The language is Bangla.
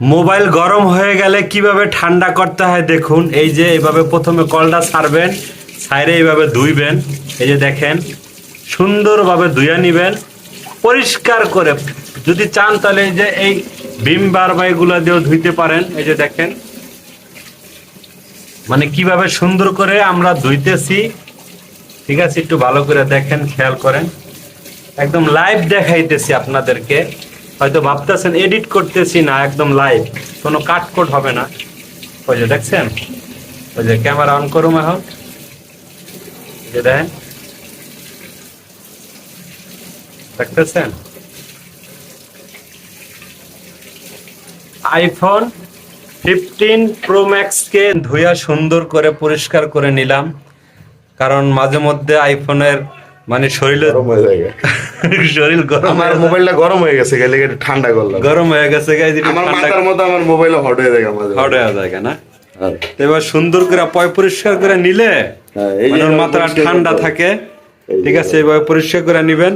মোবাইল গরম হয়ে গেলে কীভাবে ঠান্ডা করতে হয় দেখুন। এই যে এইভাবে প্রথমে কলটা ছাড়বেন, ছাইরে এইভাবে ধুইবেন। এই যে দেখেন, সুন্দরভাবে ধুয়ে নিবেন। পরিষ্কার করে যদি চান তাহলে এই যে এই ভিম বার এগুলো দিয়েও ধুইতে পারেন। এই যে দেখেন মানে কীভাবে সুন্দর করে আমরা ধুইতেছি। ঠিক আছে, একটু ভালো করে দেখেন, খেয়াল করেন। একদম লাইভ দেখাইতেছি আপনাদেরকে। হয়তো ভাবতেছেন এডিট করতেছি না, একদম লাইভ কোনো কাটকোট হবে না। ওই যে দেখছেন? ওই যে ক্যামেরা অন করুম এখন। যে দেখেন? দেখতেছেন? আইফোন ফিফটিন প্রো ম্যাক্সকে ধুইয়া সুন্দর করে পরিষ্কার করে নিলাম। কারণ মাঝে মধ্যে আইফোনের মানে শরীরে হয়ে শরীর গরম আমার মোবাইলটা গরম হয়ে গেছে একটু ঠান্ডা করলাম। গরম হয়ে গেছে গাই আমার মাথার মতো আমার মোবাইল হট হয়ে যায় আমাদের হট হয়ে যায় না? তো এবার সুন্দর করে পয় পরিষ্কার করে নিলে হ্যাঁ, মাথাটা ঠান্ডা থাকে ঠিক আছে এবার পরিষ্কার করে নিবেন।